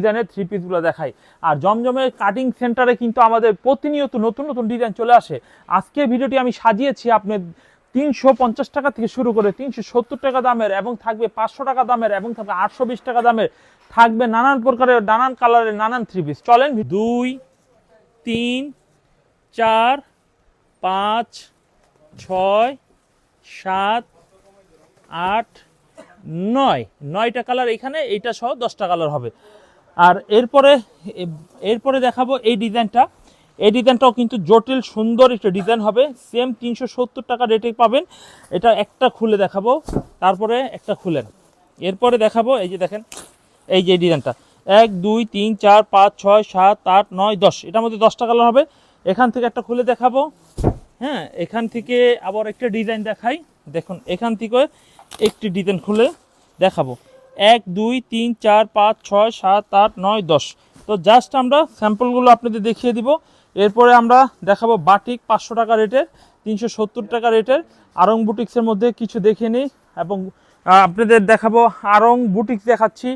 ডিজাইনের থ্রি পিসগুলো দেখাই। আর জমজমের কাটিং সেন্টারে কিন্তু আমাদের প্রতিনিয়ত নতুন নতুন ডিজাইন চলে আসে। আজকে ভিডিওটি আমি সাজিয়েছি আপনার তিনশো পঞ্চাশ টাকা থেকে শুরু করে তিনশো সত্তর টাকা দামের এবং থাকবে পাঁচশো টাকা দামের এবং থাকবে আটশো বিশ টাকা দামের। থাকবে নানান প্রকারের, নানান কালারের নানান থ্রি পিস চলেন দুই, তিন, চার, পাঁচ, ছয়, সাত, আট, নয়। নয়টা কালার এখানে, এইটা সহ দশটা কালার হবে। আর এরপরে এরপরে দেখাবো এই ডিজাইনটা। এই ডিজাইনটাও কিন্তু জটিল, সুন্দর একটা ডিজাইন হবে। সেম তিনশো সত্তর টাকা রেটে পাবেন। এটা একটা খুলে দেখাবো, তারপরে একটা খুলেন। এরপরে দেখাবো, এই যে দেখেন, এই যে ডিজাইনটা। এক, দুই, তিন, চার, পাঁচ, ছয়, সাত, আট, নয়, দশ। এটার মধ্যে দশটা কালার হবে। এখান থেকে একটা খুলে দেখাবো। হ্যাঁ এখান থেকে আবার একটা ডিজাইন দেখাই। দেখুন, এখান থেকে একটি ডিজাইন খুলে দেখাবো। এক, দুই, তিন, চার, পাঁচ, ছয়, সাত, আট, নয়, দশ। তো জাস্ট আমরা স্যাম্পলগুলো আপনাদের দেখিয়ে দিব। এরপরে আমরা দেখাবো বাটিক পাঁচশো টাকা রেটের তিনশো সত্তর টাকা রেটের আরং বুটিক্সের মধ্যে কিছু দেখে নিই এবং আপনাদের দেখাবো আরং বুটিক্স দেখাচ্ছি।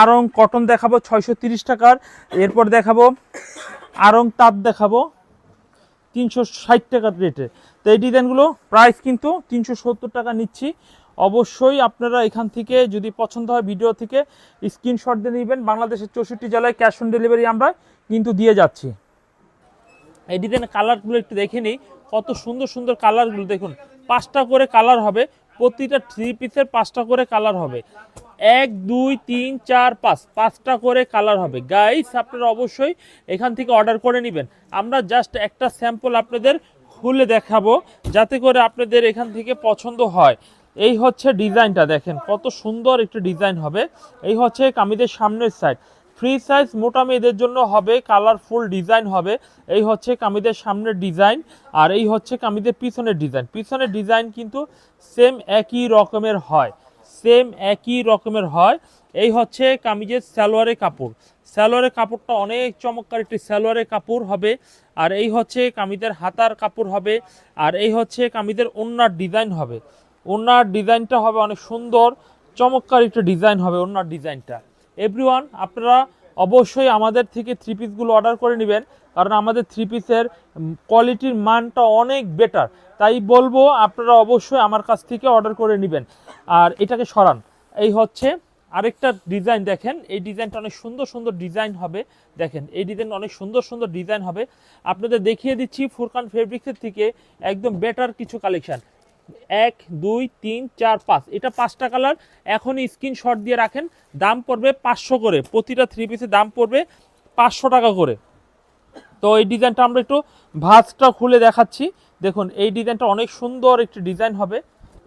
আরং কটন দেখাবো ছয়শো তিরিশ টাকার। এরপর দেখাবো আরং তাঁত দেখাবো তিনশো ষাট টাকার রেটে তো এই ডিজাইনগুলো প্রাইস কিন্তু তিনশো সত্তর টাকা নিচ্ছি। অবশ্যই আপনারা এখান থেকে যদি পছন্দ হয় ভিডিও থেকে স্ক্রিনশট দিয়ে নেবেন। বাংলাদেশের চৌষট্টি জেলায় ক্যাশ অন ডেলিভারি আমরা কিন্তু দিয়ে যাচ্ছি। এই ডিজাইনের কালারগুলো একটু দেখে নিই। কত সুন্দর সুন্দর কালারগুলো দেখুন। পাঁচটা করে কালার হবে। প্রতিটা থ্রি পিসের পাঁচটা করে কালার হবে। এক, দুই, তিন, চার, পাঁচ। পাঁচটা করে কালার হবে। গাইস আপনারা অবশ্যই এখান থেকে অর্ডার করে নেবেন। আমরা জাস্ট একটা স্যাম্পল আপনাদের খুলে দেখাবো, যাতে করে আপনাদের এখান থেকে পছন্দ হয়। এই হচ্ছে ডিজাইনটা দেখেন, কত সুন্দর একটি ডিজাইন হবে। এই হচ্ছে কামিদের সামনের সাইড ফ্রি সাইজ মোটা মেয়েদের জন্য হবে কালারফুল ডিজাইন হবে। এই হচ্ছে কামিদের সামনের ডিজাইন আর এই হচ্ছে কামিদের পিছনের ডিজাইন পিছনের ডিজাইন কিন্তু সেম একই রকমের হয় সেম একই রকমের হয়। এই হচ্ছে কামিজের সালোয়ারের কাপড়। সালোয়ারের কাপড়টা অনেক চমৎকার একটি সালোয়ারের কাপড় হবে আর এই হচ্ছে কামিদের হাতার কাপড় হবে আর এই হচ্ছে কামিদের ওন্নার ডিজাইন হবে। ওনার ডিজাইনটা হবে অনেক সুন্দর, চমৎকার একটা ডিজাইন হবে ওনার ডিজাইনটা। এভরিওয়ান আপনারা অবশ্যই আমাদের থেকে থ্রি পিসগুলো অর্ডার করে নেবেন, কারণ আমাদের থ্রি পিসের কোয়ালিটির মানটা অনেক বেটার তাই বলব, আপনারা অবশ্যই আমার কাছ থেকে অর্ডার করে নেবেন। আর এটাকে সরান। এই হচ্ছে আরেকটা ডিজাইন দেখেন। এই ডিজাইনটা অনেক সুন্দর সুন্দর ডিজাইন হবে। দেখেন, এই ডিজাইন অনেক সুন্দর সুন্দর ডিজাইন হবে। আপনাদের দেখিয়ে দিচ্ছি ফুরকান ফেব্রিক্সের থেকে একদম বেটার কিছু কালেকশন এক, দুই, তিন, চার, পাঁচ। এটা পাঁচটা কালার। এখনই স্ক্রিনশট দিয়ে রাখেন। দাম পড়বে পাঁচশো করে। প্রতিটা থ্রি পিসের দাম পড়বে পাঁচশো টাকা করে। তো এই ডিজাইনটা আমরা একটু ভাঁজটা খুলে দেখাচ্ছি। দেখুন, এই ডিজাইনটা অনেক সুন্দর একটি ডিজাইন হবে।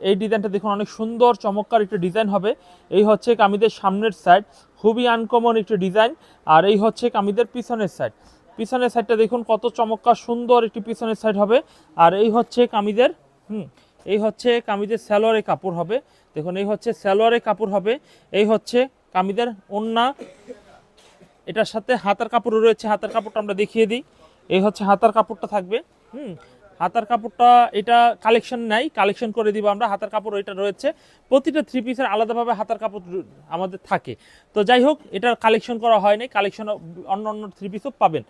এই ডিজাইনটা দেখুন, অনেক সুন্দর, চমৎকার একটি ডিজাইন হবে। এই হচ্ছে কামিদের সামনের সাইড খুবই আনকমন একটি ডিজাইন আর এই হচ্ছে কামিদের পিছনের সাইড পিছনের সাইডটা দেখুন, কত চমৎকার সুন্দর একটি পিছনের সাইড হবে। আর এই হচ্ছে কামিদের হুম এই হচ্ছে কামিজের স্যালোয়ারের কাপড় হবে। দেখুন, এই হচ্ছে স্যালোয়ারের কাপড় হবে। এই হচ্ছে কামিজের ওন্না। এটার সাথে হাতার কাপড় রয়েছে। হাতার কাপড়টা আমরা দেখিয়ে দিই। এই হচ্ছে হাতার কাপড়টা থাকবে। হুম, হাতার কাপড়টা এটা কালেকশন নাই। কালেকশন করে দিব আমরা। হাতার কাপড় এটা রয়েছে। প্রতিটা থ্রি পিসের আলাদাভাবে হাতার কাপড় আমাদের থাকে। তো যাই হোক, এটার কালেকশন করা হয়নি। কালেকশন অন্য অন্য থ্রি পিসও পাবেন।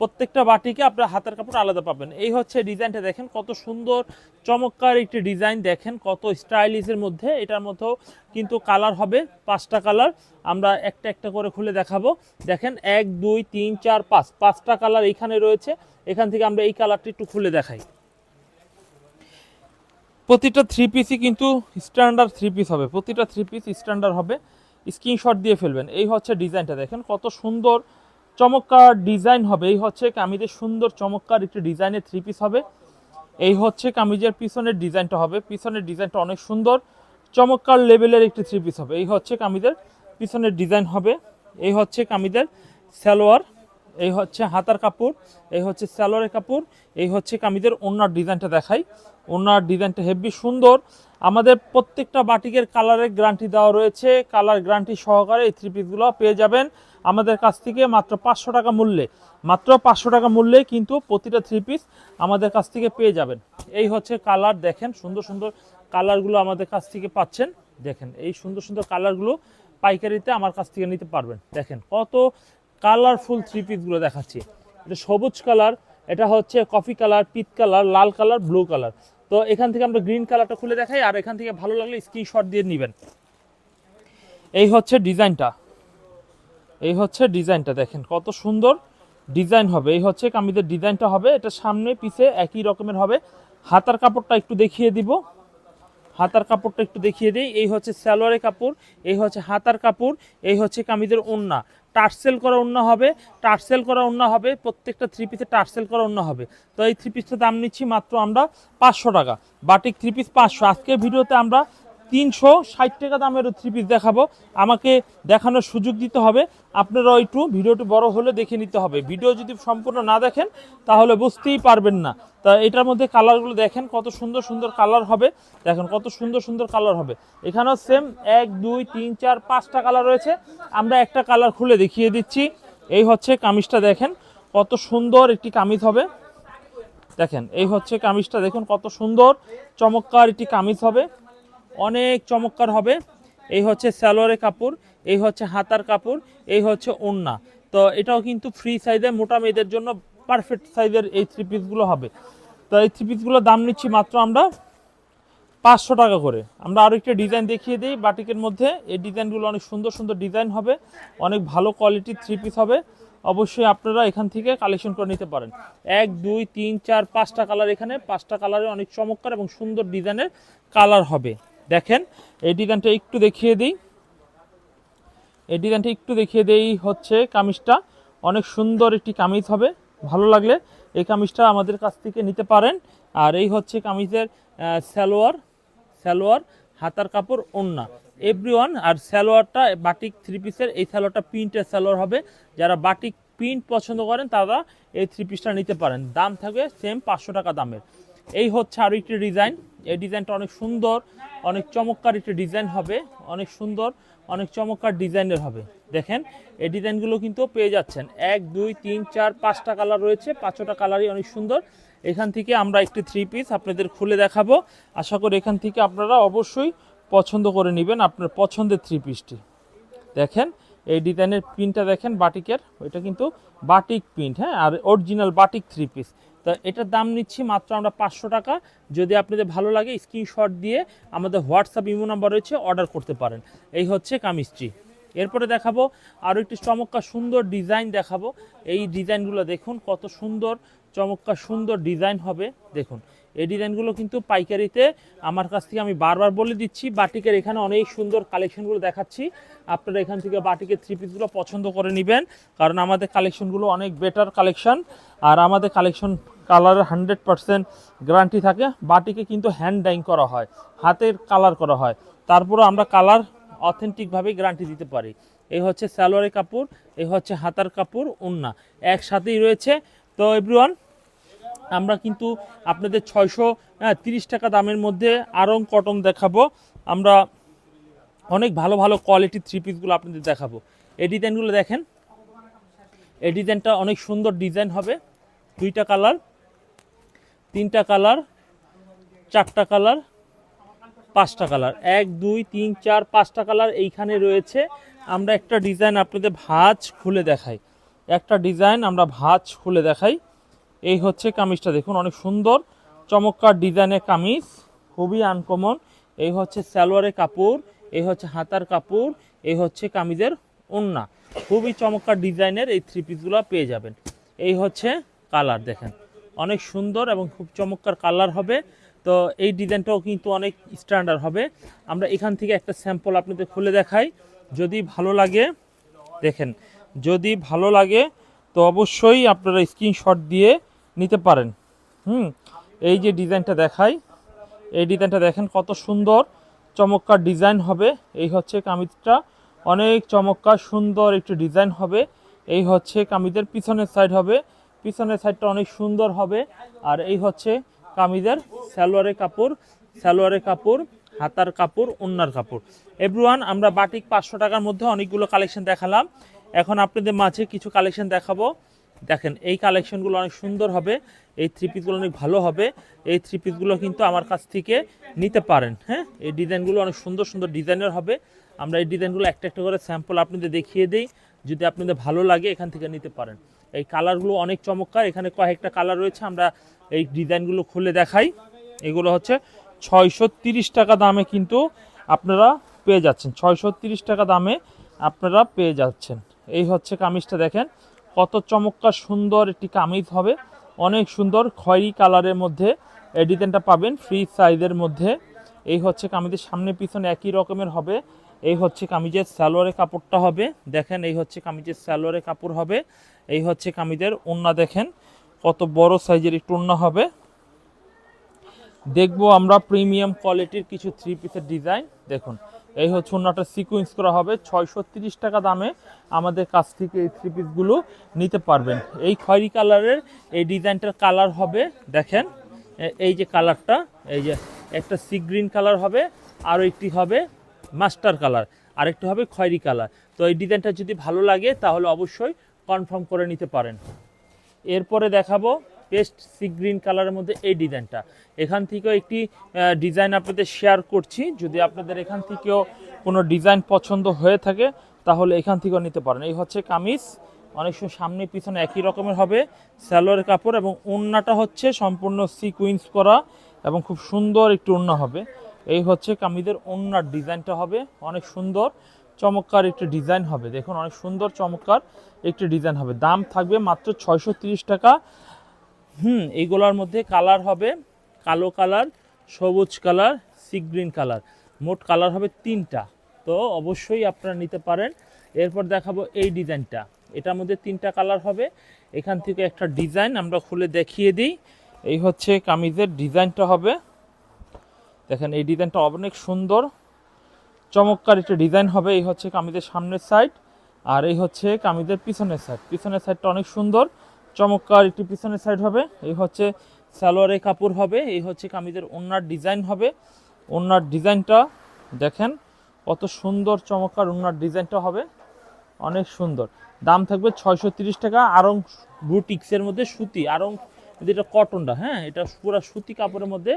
প্রত্যেকটা বাটিকে আপনার হাতের কাপড় আলাদা পাবেন। এই হচ্ছে ডিজাইনটা দেখেন, কত সুন্দর, চমৎকার একটি ডিজাইন দেখেন, কত স্টাইলিশের মধ্যে। এটার মধ্যেও কিন্তু কালার হবে, পাঁচটা কালার। আমরা একটা একটা করে খুলে দেখাবো। দেখেন, এক, দুই, তিন, চার, পাঁচ। পাঁচটা কালার এইখানে রয়েছে। এখান থেকে আমরা এই কালারটি একটু খুলে দেখাই। প্রতিটা থ্রি পিসই কিন্তু স্ট্যান্ডার্ড থ্রি পিস হবে। প্রতিটা থ্রি পিস স্ট্যান্ডার্ড হবে। স্ক্রিনশট দিয়ে ফেলবেন। এই হচ্ছে ডিজাইনটা দেখেন, কত সুন্দর চমৎকার ডিজাইন হবে। এই হচ্ছে কামিজের সুন্দর চমৎকার একটি ডিজাইনের থ্রি পিস হবে। এই হচ্ছে কামিজের পিছনের ডিজাইনটা হবে। পিছনের ডিজাইনটা অনেক সুন্দর। চমৎকার লেভেলের একটি থ্রি পিস হবে। এই হচ্ছে কামিজের পিছনের ডিজাইন হবে। এই হচ্ছে কামিজের সালোয়ার। এই হচ্ছে হাতার কাপড়। এই হচ্ছে সালোয়ারের কাপড়। এই হচ্ছে কামিজের ওনার ডিজাইনটা দেখাই। ওনার ডিজাইনটা হেভি সুন্দর। আমাদের প্রত্যেকটা বাটিকের কালারের গ্যারান্টি দেওয়া রয়েছে। কালার গ্যারান্টি সহকারে এই থ্রি পিসগুলো পেয়ে যাবেন। আমাদের কাছ থেকে মাত্র পাঁচশো টাকা মূল্যে, মাত্র পাঁচশো টাকা মূল্যে কিন্তু প্রতিটা থ্রি পিস আমাদের কাছ থেকে পেয়ে যাবেন। এই হচ্ছে কালার দেখেন সুন্দর সুন্দর কালারগুলো আমাদের কাছ থেকে পাচ্ছেন। দেখেন, এই সুন্দর সুন্দর কালারগুলো পাইকারিতে আমার কাছ থেকে নিতে পারবেন। দেখেন, কত কালারফুল থ্রি পিসগুলো দেখাচ্ছি। এটা সবুজ কালার এটা হচ্ছে কফি কালার পিত কালার লাল কালার ব্লু কালার তো এখান থেকে আমরা গ্রিন কালারটা খুলে দেখাই, আর এখান থেকে ভালো লাগলে স্ক্রিনশট দিয়ে নেবেন। এই হচ্ছে ডিজাইনটা এই হচ্ছে ডিজাইনটা দেখেন, কত সুন্দর ডিজাইন হবে। এই হচ্ছে কামিজের ডিজাইনটা হবে, এটা সামনে পিছে একই রকমের হবে। হাতার কাপড়টা একটু দেখিয়ে দিব। হাতার কাপড়টা একটু দেখিয়ে দিই। এই হচ্ছে স্যালোয়ারের কাপড়, এই হচ্ছে হাতার কাপড়, এই হচ্ছে কামিজের ওন্না টার্সেল করা ওন্না হবে, টার্সেল করা ওন্না হবে, প্রত্যেকটা থ্রি পিসে টার্সেল করা ওন্না হবে। তো এই থ্রি পিসটার দাম নিচ্ছি মাত্র আমরা পাঁচশো টাকা। বাটিক থ্রি পিস পাঁচশো। আজকের ভিডিওতে আমরা তিনশো ষাট টাকা দামের থ্রি পিস দেখাবো। আমাকে দেখানোর সুযোগ দিতে হবে। আপনারা একটু ভিডিওটি বড় হলে দেখে নিতে হবে। ভিডিও যদি সম্পূর্ণ না দেখেন, তাহলে বুঝতেই পারবেন না। তা এটার মধ্যে কালারগুলো দেখেন, কত সুন্দর সুন্দর কালার হবে। দেখেন কত সুন্দর সুন্দর কালার হবে। এখানেও সেম এক, দুই, তিন, চার, পাঁচটা কালার রয়েছে। আমরা একটা কালার খুলে দেখিয়ে দিচ্ছি। এই হচ্ছে কামিজটা দেখেন, কত সুন্দর একটি কামিজ হবে। দেখেন, এই হচ্ছে কামিজটা দেখুন, কত সুন্দর, চমৎকার একটি কামিজ হবে। অনেক চমৎকার হবে। এই হচ্ছে সালোয়ারের কাপড়, এই হচ্ছে হাতার কাপড়, এই হচ্ছে ওড়না তো এটাও কিন্তু ফ্রি সাইজে মোটা মেয়েদের জন্য পারফেক্ট সাইজের এই থ্রি পিসগুলো হবে। তো এই থ্রি পিসগুলোর দাম নিচ্ছি মাত্র আমরা পাঁচশো টাকা করে। আমরা আরও একটা ডিজাইন দেখিয়ে দিই বাটিকের মধ্যে। এই ডিজাইনগুলো অনেক সুন্দর সুন্দর ডিজাইন হবে। অনেক ভালো কোয়ালিটির থ্রি পিস হবে। অবশ্যই আপনারা এখান থেকে কালেকশন করে নিতে পারেন। এক, দুই, তিন, চার, পাঁচটা কালার এখানে। পাঁচটা কালারে অনেক চমৎকার এবং সুন্দর ডিজাইনের কালার হবে। দেখেন এই ডিজাইনটা একটু দেখিয়ে দিই। এই ডিজাইনটা একটু দেখিয়ে দেই হচ্ছে কামিজটা। অনেক সুন্দর একটি কামিজ হবে ভালো লাগলে এই কামিজটা আমাদের কাছ থেকে নিতে পারেন। আর এই হচ্ছে কামিজের আহ, সালোয়ার সালোয়ার হাতার কাপড় ওন্না। এভরিওয়ান আর সালোয়ারটা বাটিক থ্রি পিসের এই সালোয়ারটা প্রিন্টের সালোয়ার হবে। যারা বাটিক প্রিন্ট পছন্দ করেন তারা এই থ্রি পিসটা নিতে পারেন। দাম থাকবে সেম পাঁচশো টাকা দামের। এই হচ্ছে আরও একটি ডিজাইন। এই ডিজাইনটা অনেক সুন্দর, অনেক চমৎকার একটি ডিজাইন হবে, অনেক সুন্দর, অনেক চমৎকার ডিজাইনের হবে। দেখেন, এই ডিজাইনগুলো কিন্তু পেয়ে যাচ্ছেন। এক, দুই, তিন, চার, পাঁচটা কালার রয়েছে, পাঁচটা কালারই অনেক সুন্দর। এখান থেকে আমরা একটি থ্রি পিস আপনাদের খুলে দেখাবো। আশা করি এখান থেকে আপনারা অবশ্যই পছন্দ করে নেবেন আপনার পছন্দের থ্রি পিসটি দেখেন, এই ডিজাইনের প্রিন্টটা দেখেন বাটিকের ওইটা কিন্তু বাটিক প্রিন্ট হ্যাঁ? আর অরিজিনাল বাটিক থ্রি পিস তা এটার দাম নিচ্ছি মাত্র আমরা পাঁচশো টাকা। যদি আপনাদের ভালো লাগে স্ক্রিনশট দিয়ে আমাদের হোয়াটসঅ্যাপ ইমো নাম্বার রয়েছে অর্ডার করতে পারেন। এই হচ্ছে কামিজটি। এরপরে দেখাবো আরও একটি চমৎকার সুন্দর ডিজাইন দেখাবো। এই ডিজাইনগুলো দেখুন, কত সুন্দর, চমৎকার সুন্দর ডিজাইন হবে। দেখুন এই ডিজাইনগুলো কিন্তু পাইকারিতে আমার কাছ থেকে আমি বারবার বলে দিচ্ছি, বাটিকের এখানে অনেক সুন্দর কালেকশনগুলো দেখাচ্ছি। আপনারা এখান থেকে বাটিকের থ্রি পিসগুলো পছন্দ করে নেবেন, কারণ আমাদের কালেকশনগুলো অনেক বেটার কালেকশন আর আমাদের কালেকশন কালারের হান্ড্রেড পার্সেন্ট গ্যারান্টি থাকে, বাটিকে কিন্তু হ্যান্ড ডাইং করা হয়, হাতের কালার করা হয়। তারপরও আমরা কালার অথেন্টিকভাবে গ্যারান্টি দিতে পারি। এই হচ্ছে সালোয়ারের কাপড়, এই হচ্ছে হাতার কাপড় ওন্না একসাথেই রয়েছে। তো এভরিওয়ান আমরা কিন্তু আপনাদের ছয়শো তিরিশ টাকা দামের মধ্যে আরং কটন দেখাবো। আমরা অনেক ভালো ভালো কোয়ালিটির থ্রি পিসগুলো আপনাদের দেখাবো। এই ডিজাইনগুলো দেখেন। এই ডিজাইনটা অনেক সুন্দর ডিজাইন হবে। দুইটা কালার তিনটা কালার চারটা কালার পাঁচটা কালার এক, দুই, তিন, চার, পাঁচটা কালার এইখানে রয়েছে। আমরা একটা ডিজাইন আপনাদের ভাঁজ খুলে দেখাই। একটা ডিজাইন আমরা ভাঁজ খুলে দেখাই। এই হচ্ছে কামিজটা, দেখুন অনেক সুন্দর, চমৎকার ডিজাইনের কামিজ, খুবই আনকমন এই হচ্ছে সালোয়ারের কাপড়, এই হচ্ছে হাতার কাপড়, এই হচ্ছে কামিজের ওন্না। খুবই চমৎকার ডিজাইনের এই থ্রি পিসগুলো পেয়ে যাবেন। এই হচ্ছে কালার, দেখেন, অনেক সুন্দর এবং খুব চমৎকার কালার হবে। তো এই ডিজাইনটাও কিন্তু অনেক স্ট্যান্ডার্ড হবে। আমরা এখান থেকে একটা স্যাম্পল আপনাদের খুলে দেখাই। যদি ভালো লাগে, দেখেন, যদি ভালো লাগে, তো অবশ্যই আপনারা স্ক্রিনশট দিয়ে নিতে পারেন। হুম, এই যে ডিজাইনটা দেখাই, এই ডিজাইনটা দেখেন কত সুন্দর, চমৎকার ডিজাইন হবে। এই হচ্ছে কামিজটা, অনেক চমৎকার, সুন্দর একটি ডিজাইন হবে। এই হচ্ছে কামিজের পিছনের সাইড হবে। পিছনের সাইডটা অনেক সুন্দর হবে। আর এই হচ্ছে কামিজের সালোয়ারের কাপড় সালোয়ারের কাপড়, হাতার কাপড় ওন্নার কাপড়। এভরিওয়ান, আমরা বাটিক পাঁচশো টাকার মধ্যে অনেকগুলো কালেকশন দেখালাম। এখন আপনাদের মাঝে কিছু কালেকশন দেখাবো। দেখেন, এই কালেকশনগুলো অনেক সুন্দর হবে, এই থ্রি পিসগুলো অনেক ভালো হবে, এই থ্রি পিসগুলো কিন্তু আমার কাছ থেকে নিতে পারেন হ্যাঁ? এই ডিজাইনগুলো অনেক সুন্দর সুন্দর ডিজাইনের হবে। আমরা এই ডিজাইনগুলো একটা একটা করে স্যাম্পল আপনাদের দেখিয়ে দিই, যদি আপনাদের ভালো লাগে এখান থেকে নিতে পারেন। এই কালারগুলো অনেক চমৎকার, এখানে কয়েকটা কালার রয়েছে, আমরা এই ডিজাইনগুলো খুলে দেখাই। এগুলো হচ্ছে ছয়শো টাকা দামে কিন্তু আপনারা পেয়ে যাচ্ছেন, ছয়শো টাকা দামে আপনারা পেয়ে যাচ্ছেন। এই হচ্ছে কামিজটা দেখেন কত চমৎকার সুন্দর একটি কামিজ হবে। অনেক সুন্দর খয়েরি কালারের মধ্যে এই ডিজাইনটা পাবেন ফ্রি সাইজের মধ্যে। এই হচ্ছে কামিজের সামনে পিছনে একই রকমের হবে। এই হচ্ছে কামিজের স্যালোয়ারের কাপড়টা হবে। দেখেন, এই হচ্ছে কামিজের স্যালোয়ারের কাপড় হবে। এই হচ্ছে কামিজের ওন্না দেখেন, কত বড় সাইজের একটু ওন্না হবে। দেখব আমরা প্রিমিয়াম কোয়ালিটির কিছু থ্রি পিসের ডিজাইন দেখুন এই হচ্ছে ওন্নাটা সিকুয়েন্স করা হবে। ছয়শো টাকা দামে আমাদের কাছ থেকে এই থ্রি পিসগুলো নিতে পারবেন। এই খয়েরি কালারের এই ডিজাইনটার কালার হবে, দেখেন, এই যে কালারটা, এই যে একটা সি গ্রিন কালার হবে আর একটি হবে মাস্টার কালার, আরেকটি হবে খয়েরি কালার। তো এই ডিজাইনটা যদি ভালো লাগে, তাহলে অবশ্যই কনফার্ম করে নিতে পারেন। এরপরে দেখাবো পেস্ট সি গ্রিন কালারের মধ্যে এই ডিজাইনটা। এখান থেকেও একটি ডিজাইন আপনাদের শেয়ার করছি। যদি আপনাদের এখান থেকেও কোনো ডিজাইন পছন্দ হয়ে থাকে, তাহলে এখান থেকেও নিতে পারেন। এই হচ্ছে কামিজ। অনেক সময় সামনে পিছনে একই রকমের হবে। স্যালোয়ার কাপড় এবং ওড়নাটা হচ্ছে সম্পূর্ণ সিকুইন্স করা এবং খুব সুন্দর একটি ওড়না হবে। এই হচ্ছে কামিজের ওড়নার ডিজাইনটা হবে। অনেক সুন্দর, চমৎকার একটি ডিজাইন হবে। দেখুন, অনেক সুন্দর, চমৎকার একটি ডিজাইন হবে। দাম থাকবে মাত্র ছয়শো টাকা। হুম এইগুলোর মধ্যে কালার হবে কালো কালার সবুজ কালার সি গ্রিন কালার মোট কালার হবে তিনটা। তো অবশ্যই আপনারা নিতে পারেন। এরপর দেখাবো এই ডিজাইনটা। এটার মধ্যে তিনটা কালার হবে। এখান থেকে একটা ডিজাইন আমরা খুলে দেখিয়ে দিই। এই হচ্ছে কামিজের ডিজাইনটা হবে। দেখেন, এই ডিজাইনটা অনেক সুন্দর। চমৎকার একটা ডিজাইন হবে। এই হচ্ছে কামিজের সামনের সাইড আর এই হচ্ছে কামিজের পিছনের সাইড পিছনের সাইডটা অনেক সুন্দর। চমৎকার একটি পিছনের সাইড হবে। এই হচ্ছে সালোয়ারের কাপড় হবে, এই হচ্ছে কামিজের ওনার ডিজাইন হবে। ওনার ডিজাইনটা দেখেন, কত সুন্দর, চমৎকার ওনার ডিজাইনটা হবে। অনেক সুন্দর। দাম থাকবে ছয়শো টাকা। আরং বুটিক্সের মধ্যে সুতি, আরং যেটা কটনটা হ্যাঁ এটা পুরো সুতি কাপড়ের মধ্যে।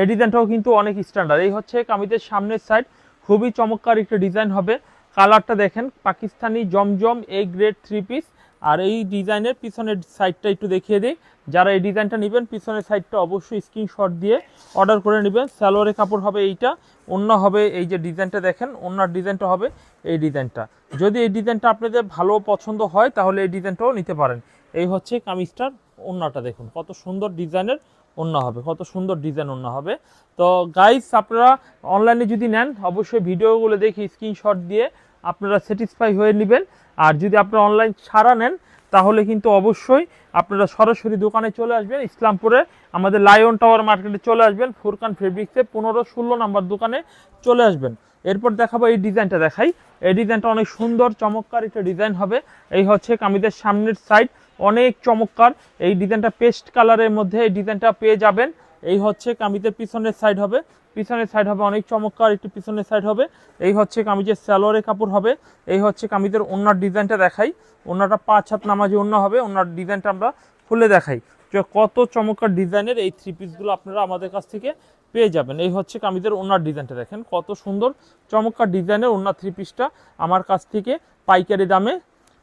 এই ডিজাইনটাও কিন্তু অনেক স্ট্যান্ডার্ড এই হচ্ছে কামিজের সামনের সাইড খুবই চমৎকার একটা ডিজাইন হবে। কালারটা দেখেন, পাকিস্তানি জমজম এ গ্রেড থ্রি পিস আর এই ডিজাইনের পিছনের সাইডটা একটু দেখিয়ে দিই। যারা এই ডিজাইনটা নেবেন, পিছনের সাইডটা অবশ্যই স্ক্রিনশট দিয়ে অর্ডার করে নেবেন। স্যালোয়ারের কাপড় হবে এইটা অন্য হবে এই যে ডিজাইনটা দেখেন অন্যার ডিজাইনটা হবে এই ডিজাইনটা। যদি এই ডিজাইনটা আপনাদের ভালো পছন্দ হয়, তাহলে এই ডিজাইনটাও নিতে পারেন। এই হচ্ছে কামিজটার ওন্নাটা দেখুন, কত সুন্দর ডিজাইনের অন্য হবে, কত সুন্দর ডিজাইন অন্য হবে। তো গাইস আপনারা অনলাইনে যদি নেন, অবশ্যই ভিডিওগুলো দেখে স্ক্রিনশট দিয়ে আপনারা স্যাটিসফাই হয়ে নেবেন। আর যদি আপনারা অনলাইন ছাড়া নেন, তাহলে কিন্তু অবশ্যই আপনারা সরাসরি দোকানে চলে আসবেন, ইসলামপুরে আমাদের লায়ন টাওয়ার মার্কেটে চলে আসবেন ফুরকান ফেব্রিক্সে পনেরো ষোলো নাম্বার দোকানে চলে আসবেন। এরপর দেখাবো এই ডিজাইনটা দেখাই। এই ডিজাইনটা অনেক সুন্দর, চমৎকার একটা ডিজাইন হবে। এই হচ্ছে কামিজের সামনের সাইড অনেক চমৎকার। এই ডিজাইনটা পেস্ট কালারের মধ্যে এই ডিজাইনটা পেয়ে যাবেন। এই হচ্ছে কামিজের পিছনের সাইড হবে। পিছনের সাইড হবে অনেক চমৎকার, একটি পিছনের সাইড হবে। এই হচ্ছে কামিজের স্যালোয়ারের কাপড় হবে। এই হচ্ছে কামিজের ওনার ডিজাইনটা দেখাই। ওনাটা পাঁচ হাত নামাজি অন্য হবে। ওনার ডিজাইনটা আমরা খুলে দেখাই। যে কত চমৎকার ডিজাইনের এই থ্রি পিসগুলো আপনারা আমাদের কাছ থেকে পেয়ে যাবেন। এই হচ্ছে কামিজের ওনার ডিজাইনটা দেখেন। কত সুন্দর, চমৎকার ডিজাইনের ওনার থ্রি পিসটা আমার কাছ থেকে পাইকারি দামে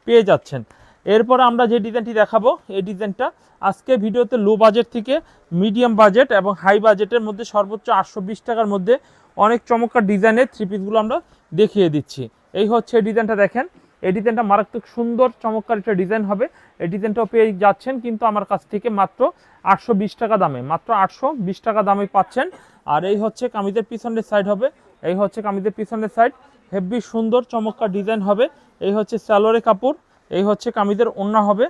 পেয়ে যাচ্ছেন। এরপর আমরা যে ডিজাইনটি দেখাবো, এই ডিজাইনটা আজকে ভিডিওতে লো বাজেট থেকে মিডিয়াম বাজেট এবং হাই বাজেটের মধ্যে সর্বোচ্চ আটশো বিশ টাকার মধ্যে অনেক চমৎকার ডিজাইনের থ্রি পিসগুলো আমরা দেখিয়ে দিচ্ছি। এই হচ্ছে এই ডিজাইনটা দেখেন। এই ডিজাইনটা মারাত্মক সুন্দর, চমৎকার একটা ডিজাইন হবে। এই ডিজাইনটাও পেয়ে যাচ্ছেন কিন্তু আমার কাছ থেকে মাত্র আটশো বিশ টাকা দামে, মাত্র আটশো বিশ টাকা দামে পাচ্ছেন। আর এই হচ্ছে কামিজের পিছনের সাইড হবে। এই হচ্ছে কামিজের পিছনের সাইড হেভি সুন্দর, চমৎকার ডিজাইন হবে। এই হচ্ছে স্যালোরে কাপড়। এই হচ্ছে কামিদের ওন্না হবে।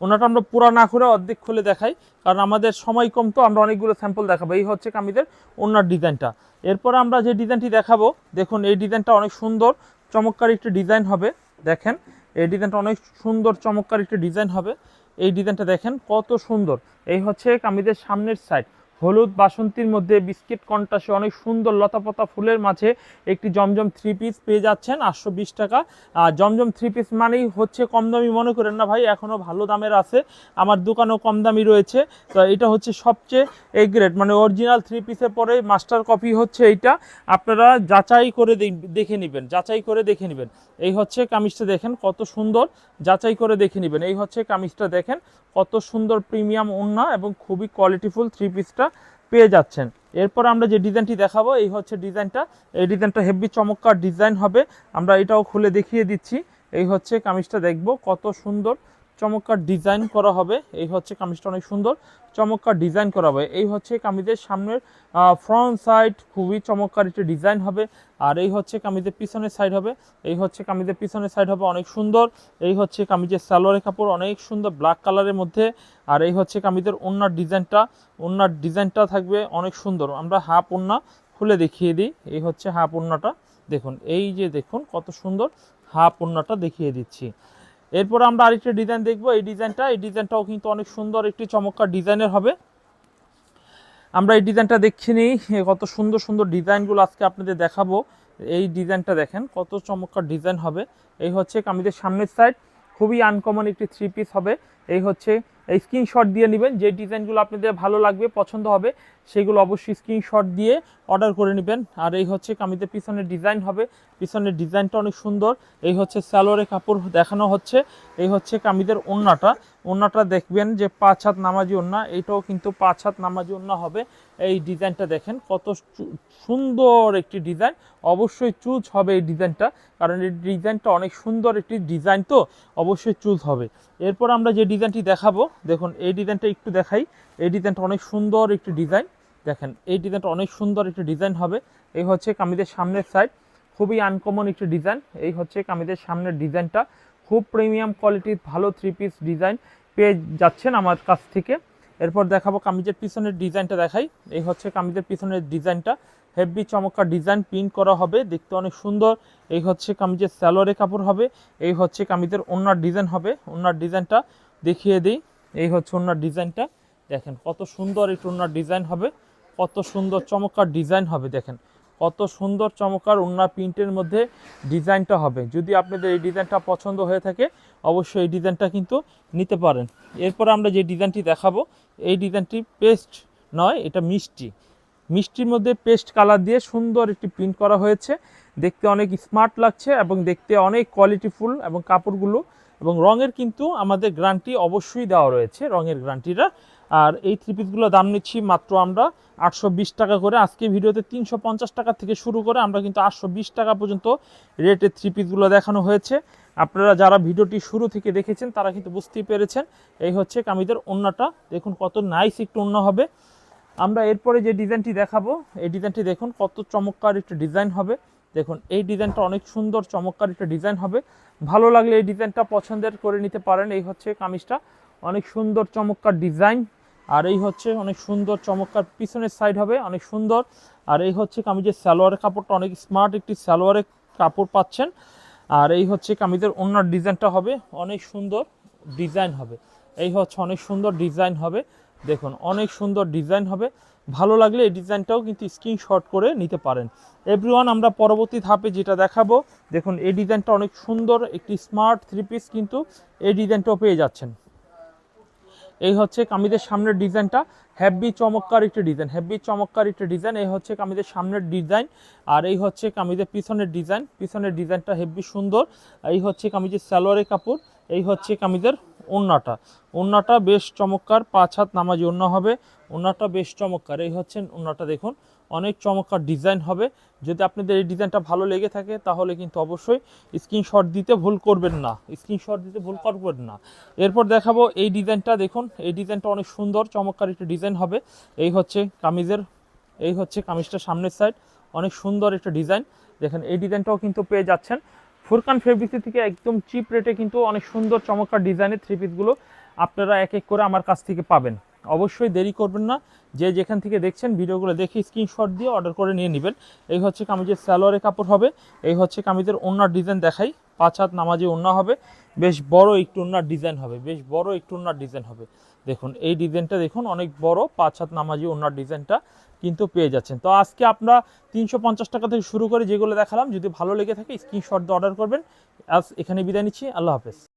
ওনাটা আমরা পুরা না করে অর্ধেক খুলে দেখাই, কারণ আমাদের সময় কম তো আমরা অনেকগুলো স্যাম্পল দেখাবো। এই হচ্ছে কামিদের ওনার ডিজাইনটা। এরপর আমরা যে ডিজাইনটি দেখাবো, দেখুন এই ডিজাইনটা অনেক সুন্দর, চমৎকার একটি ডিজাইন হবে, দেখেন। এই ডিজাইনটা অনেক সুন্দর, চমৎকার একটি ডিজাইন হবে। এই ডিজাইনটা দেখেন কত সুন্দর। এই হচ্ছে কামিদের সামনের সাইড হলুদ বাসন্তীর মধ্যে বিস্কিট কন্টাসে অনেক সুন্দর লতাপাতা ফুলের মাঝে একটি জমজম থ্রি পিস পেয়ে যাচ্ছেন আটশো বিশ টাকা। জমজম থ্রি পিস মানেই হচ্ছে কম দামি, মনে করেন না ভাই এখনও ভালো দামের আছে। আমার দোকানেও কম দামি রয়েছে। তো এটা হচ্ছে সবচেয়ে এ গ্রেড মানে অরিজিনাল থ্রি পিসের পরে মাস্টার কপি হচ্ছে এইটা। আপনারা যাচাই করে দেখে নেবেন, যাচাই করে দেখে নেবেন। এই হচ্ছে কামিজটা দেখেন কত সুন্দর, যাচাই করে দেখে নেবেন। এই হচ্ছে কামিজটা দেখেন কত সুন্দর প্রিমিয়াম ওড়না এবং খুবই কোয়ালিটিফুল থ্রি পিসটা পেয়ে যাচ্ছেন। এরপর আমরা যে ডিজাইনটি দেখাবো, এই হচ্ছে ডিজাইনটা। এই ডিজাইনটা হেভি চমৎকার ডিজাইন হবে। আমরা এটাও খুলে দেখিয়ে দিচ্ছি। এই হচ্ছে কামিজটা দেখব কত সুন্দর চমৎকার ডিজাইন করা হবে। এই হচ্ছে কামিজটা অনেক সুন্দর। চমৎকার ডিজাইন করা হবে। এই হচ্ছে কামিজের সামনের ফ্রন্ট সাইড খুবই চমৎকার একটি ডিজাইন হবে। আর এই হচ্ছে কামিজের পিছনের সাইড হবে। এই হচ্ছে কামিজের পিছনের সাইড হবে অনেক সুন্দর। এই হচ্ছে কামিজের সালোয়ারের কাপড় অনেক সুন্দর ব্ল্যাক কালারের মধ্যে। আর এই হচ্ছে কামিজের ওনার ডিজাইনটা। ওনার ডিজাইনটা থাকবে অনেক সুন্দর। আমরা হাফ ওন্না খুলে দেখিয়ে দিই। এই হচ্ছে হাফ ওন্নাটা দেখুন, এই যে দেখুন কত সুন্দর হাফ ওন্নাটা দেখিয়ে দিচ্ছি। এরপর আমরা আরেকটা ডিজাইন দেখব। এই ডিজাইনটা এই ডিজাইনটাও কিন্তু অনেক সুন্দর একটি চমৎকার ডিজাইনের হবে। আমরা এই ডিজাইনটা দেখছি নিই কত সুন্দর সুন্দর ডিজাইনগুলো আজকে আপনাদের দেখাবো। এই ডিজাইনটা দেখেন, কত চমৎকার ডিজাইন হবে। এই হচ্ছে কামিজের সামনের সাইড খুবই আনকমন একটি থ্রি পিস হবে। এই হচ্ছে স্ক্রিনশট দিয়ে নেবেন, যে ডিজাইনগুলো আপনাদের ভালো লাগবে, পছন্দ হবে, সেগুলো অবশ্যই স্ক্রিনশট দিয়ে অর্ডার করে নেবেন। আর এই হচ্ছে কামিজের পিছনের ডিজাইন হবে। পিছনের ডিজাইনটা অনেক সুন্দর। এই হচ্ছে স্যালোয়ারের কাপড় দেখানো হচ্ছে। এই হচ্ছে কামিজের ওন্নাটা। ওন্নাটা দেখবেন যে পাঁচ হাত নামাজি ওন্না। এইটাও কিন্তু পাঁচ হাত নামাজি ওন্না হবে। এই ডিজাইনটা দেখেন, কত সুন্দর একটি ডিজাইন। অবশ্যই চুজ হবে এই ডিজাইনটা, কারণ এই ডিজাইনটা অনেক সুন্দর একটি ডিজাইন তো, অবশ্যই চুজ হবে। এরপর আমরা যে ডিজাইনটি দেখাবো, দেখুন, এই ডিজাইনটা একটু দেখাই। এই ডিজাইনটা অনেক সুন্দর একটি ডিজাইন। দেখেন, এই ডিজাইনটা অনেক সুন্দর একটি ডিজাইন হবে। এই হচ্ছে কামিজের সামনের সাইড খুবই আনকমন একটি ডিজাইন। এই হচ্ছে কামিজের সামনের ডিজাইনটা। খুব প্রিমিয়াম কোয়ালিটির ভালো থ্রি পিস ডিজাইন পেয়ে যাচ্ছেন আমার কাছ থেকে। এরপর দেখাবো কামিজের পিছনের ডিজাইনটা দেখাই। এই হচ্ছে কামিজের পিছনের ডিজাইনটা। হেভি চমৎকার ডিজাইন প্রিন্ট করা হবে, দেখতে অনেক সুন্দর। এই হচ্ছে কামিজের স্যালোয়ারে কাপড় হবে, এই হচ্ছে কামিজের ওনার ডিজাইন হবে। ওনার ডিজাইনটা দেখিয়ে দিই, এই হচ্ছে ওনার ডিজাইনটা। দেখেন কত সুন্দর একটু ওনার ডিজাইন হবে, কত সুন্দর চমৎকার ডিজাইন হবে, দেখেন। কত সুন্দর চমৎকার ওনার প্রিন্টের মধ্যে ডিজাইনটা হবে। যদি আপনাদের এই ডিজাইনটা পছন্দ হয়ে থাকে, অবশ্যই এই ডিজাইনটা কিন্তু নিতে পারেন। এরপর আমরা যে ডিজাইনটি দেখাবো, এই ডিজাইনটি পেস্ট নয়, এটা মিষ্টি। মিষ্টির মধ্যে পেস্ট কালার দিয়ে সুন্দর একটি প্রিন্ট করা হয়েছে। দেখতে অনেক স্মার্ট লাগছে এবং দেখতে অনেক কোয়ালিটিফুল এবং কাপড়গুলো এবং রঙের কিন্তু আমাদের গ্যারান্টি অবশ্যই দেওয়া রয়েছে। রঙের গ্যারান্টিটা আর এই থ্রি পিসগুলো দাম নিচ্ছি মাত্র আমরা আটশো বিশ টাকা করে। আজকে ভিডিওতে তিনশো পঞ্চাশ টাকা থেকে শুরু করে আমরা কিন্তু আটশো বিশ টাকা পর্যন্ত রেটের থ্রি পিসগুলো দেখানো হয়েছে। আপনারা যারা ভিডিওটি শুরু থেকে দেখেছেন, তারা কিন্তু বুঝতেই পেরেছেন। এই হচ্ছে কামিজের ওন্নাটা। দেখুন কত নাইস একটু ওন্না হবে। আমরা এরপরে যে ডিজাইনটি দেখাবো, এই ডিজাইনটি দেখুন কত চমৎকার একটা ডিজাইন হবে। দেখুন, এই ডিজাইনটা অনেক সুন্দর, চমৎকার একটা ডিজাইন হবে। ভালো লাগলে এই ডিজাইনটা পছন্দের করে নিতে পারেন। এই হচ্ছে কামিজটা। অনেক সুন্দর চমৎকার ডিজাইন, আর এই হচ্ছে অনেক সুন্দর চমৎকার পিছনের সাইড হবে, অনেক সুন্দর। আর এই হচ্ছে কামিজের সালোয়ারের কাপড়টা, অনেক স্মার্ট একটি সালোয়ারের কাপড় পাচ্ছেন। আর এই হচ্ছে কামিজের অন্য ডিজাইনটা হবে, অনেক সুন্দর ডিজাইন হবে। এই হচ্ছে অনেক সুন্দর ডিজাইন হবে, দেখুন, অনেক সুন্দর ডিজাইন হবে। ভালো লাগলে এই ডিজাইনটাও কিন্তু স্ক্রিনশট করে নিতে পারেন। এভরিওয়ান আমরা পরবর্তী ধাপে যেটা দেখাবো, দেখুন, এই ডিজাইনটা অনেক সুন্দর, একটি স্মার্ট থ্রি পিস কিন্তু এই ডিজাইনটাও পেয়ে যাচ্ছেন। এই হচ্ছে কামিদের সামনের ডিজাইনটা। হ্যাভি চমৎকার একটি ডিজাইন। হ্যাভি চমৎকার একটি ডিজাইন। এই হচ্ছে কামিজের সামনের ডিজাইন। আর এই হচ্ছে কামিজের পিছনের ডিজাইন। পিছনের ডিজাইনটা হেভি সুন্দর। এই হচ্ছে কামিজের সালোয়ারের কাপড়। এই হচ্ছে কামিজের ওন্নাটা ওন্নাটা বেশ চমৎকার। পাঁচ হাত নামাজি ওন্না হবে। ওন্নাটা বেশ চমৎকার। এই হচ্ছে ওন্নাটা দেখুন। অনেক চমৎকার ডিজাইন হবে। যদি আপনাদের এই ডিজাইনটা ভালো লেগে থাকে, তাহলে কিন্তু অবশ্যই স্ক্রিনশট দিতে ভুল করবেন না। স্ক্রিনশট দিতে ভুল করবেন না। এরপর দেখাবো এই ডিজাইনটা দেখুন, এই ডিজাইনটা অনেক সুন্দর, চমৎকার একটা ডিজাইন হবে। এই হচ্ছে কামিজের, এই হচ্ছে কামিজটার সামনের সাইড অনেক সুন্দর একটা ডিজাইন দেখেন, এই ডিজাইনটাও কিন্তু পেয়ে যাচ্ছেন। ফুরকান ফেব্রিক্সি থেকে একদম চিপ রেটে কিন্তু অনেক সুন্দর, চমৎকার ডিজাইনের থ্রি পিসগুলো আপনারা এক এক করে আমার কাছ থেকে পাবেন। অবশ্যই দেরি করবেন না। যে যেখান থেকে দেখছেন ভিডিওগুলো দেখে স্ক্রিনশট দিয়ে অর্ডার করে নিয়ে নেবেন। এই হচ্ছে কামিজের স্যালোয়ারের কাপড় হবে। এই হচ্ছে কামিজের ওনার ডিজাইন দেখাই। পাঁচ হাত নামাজে ওনা হবে। বেশ বড় একটু ওনার ডিজাইন হবে। বেশ বড় একটু ওনার ডিজাইন হবে। দেখুন, এই ডিজাইনটা দেখুন, অনেক বড়। পাঁচ হাত নামাজি ওনার ডিজাইনটা কিন্তু পেয়ে যাচ্ছেন। তো আজকে আমরা তিনশো পঞ্চাশ টাকা থেকে শুরু করে যেগুলো দেখালাম, যদি ভালো লেগে থাকে স্ক্রিনশট দিয়ে অর্ডার করবেন। আজ এখানে বিদায় নিচ্ছি। আল্লাহ হাফেজ।